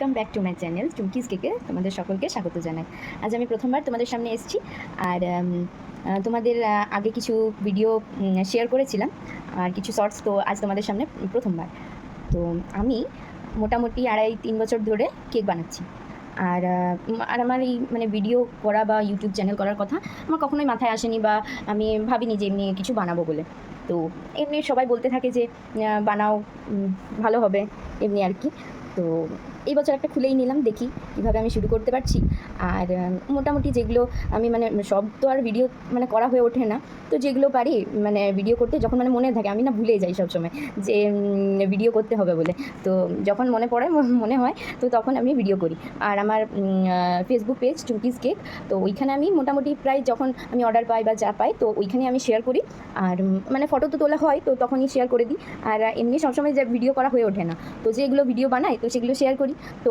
Welcome back to my channel Chumki's কেকে তোমাদের সকলকে স্বাগত জানাই। আজ আমি প্রথমবার তোমাদের সামনে এসেছি আর তোমাদের আগে কিছু ভিডিও শেয়ার করেছিলাম আর কিছু শর্টস তো আজ তোমাদের সামনে প্রথমবার। তো আমি মোটামুটি আড়াই তিন বছর ধরে কেক বানাচ্ছি। আর আর আমার এই মানে ভিডিও করা বা ইউটিউব চ্যানেল করার কথা আমার কখনোই মাথায় আসেনি বা আমি ভাবিনি যে এমনি কিছু বানাবো বলে। তো এমনি সবাই বলতে থাকে যে বানাও ভালো হবে, এমনি আর কি। তো এই বছর একটা খুলেই নিলাম, দেখি কীভাবে আমি শুরু করতে পারছি। আর মোটামুটি যেগুলো আমি মানে সব তো আর ভিডিও মানে করা হয়ে ওঠে না। তো যেগুলো পারি মানে ভিডিও করতে যখন মানে মনে থাকে, আমি না ভুলে যাই সবসময় যে ভিডিও করতে হবে বলে। তো যখন মনে পড়ে মনে হয়, তো তখন আমি ভিডিও করি। আর আমার ফেসবুক পেজ চুমকিস কেক তো ওইখানে আমি মোটামুটি প্রায় যখন আমি অর্ডার পাই বা যা পাই, তো ওইখানে আমি শেয়ার করি। আর মানে ফটো তো তোলা হয়, তো তখনই শেয়ার করে দিই। আর, এমনি সবসময় যে ভিডিও করা হয়ে ওঠে না। তো যেগুলো ভিডিও বানাই, তো সেগুলো শেয়ার করি। তো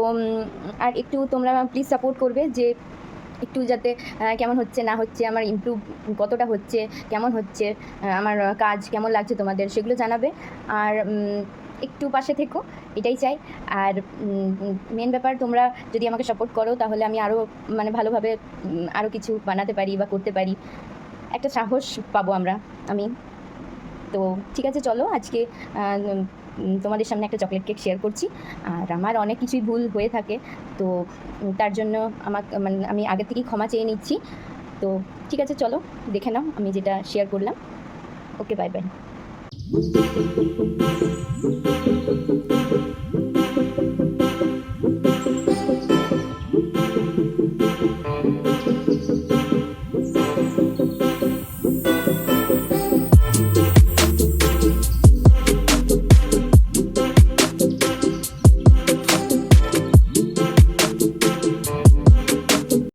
আর একটু তোমরা প্লিজ সাপোর্ট করবে যে, একটু যাতে কেমন হচ্ছে, না হচ্ছে, আমার ইমপ্রুভ কতটা হচ্ছে, কেমন হচ্ছে আমার কাজ কেমন লাগছে তোমাদের, সেগুলো জানাবে। আর একটু পাশে থেকো, এটাই চাই। আর মেন ব্যাপার তোমরা যদি আমাকে সাপোর্ট করো, তাহলে আমি আরও মানে ভালোভাবে আরও কিছু বানাতে পারি বা করতে পারি। একটা সাহস পাবো আমরা, আমি। তো ঠিক আছে, চলো আজকে তোমাদের সামনে একটা চকলেট কেক শেয়ার করছি। আর আমার অনেক কিছুই ভুল হয়ে থাকে, তো তার জন্য আমার মানে আমি আগে থেকেই ক্ষমা চেয়ে নিচ্ছি। তো ঠিক আছে, চলো দেখে নাও, আমি যেটা শেয়ার করলাম। Okay bye bye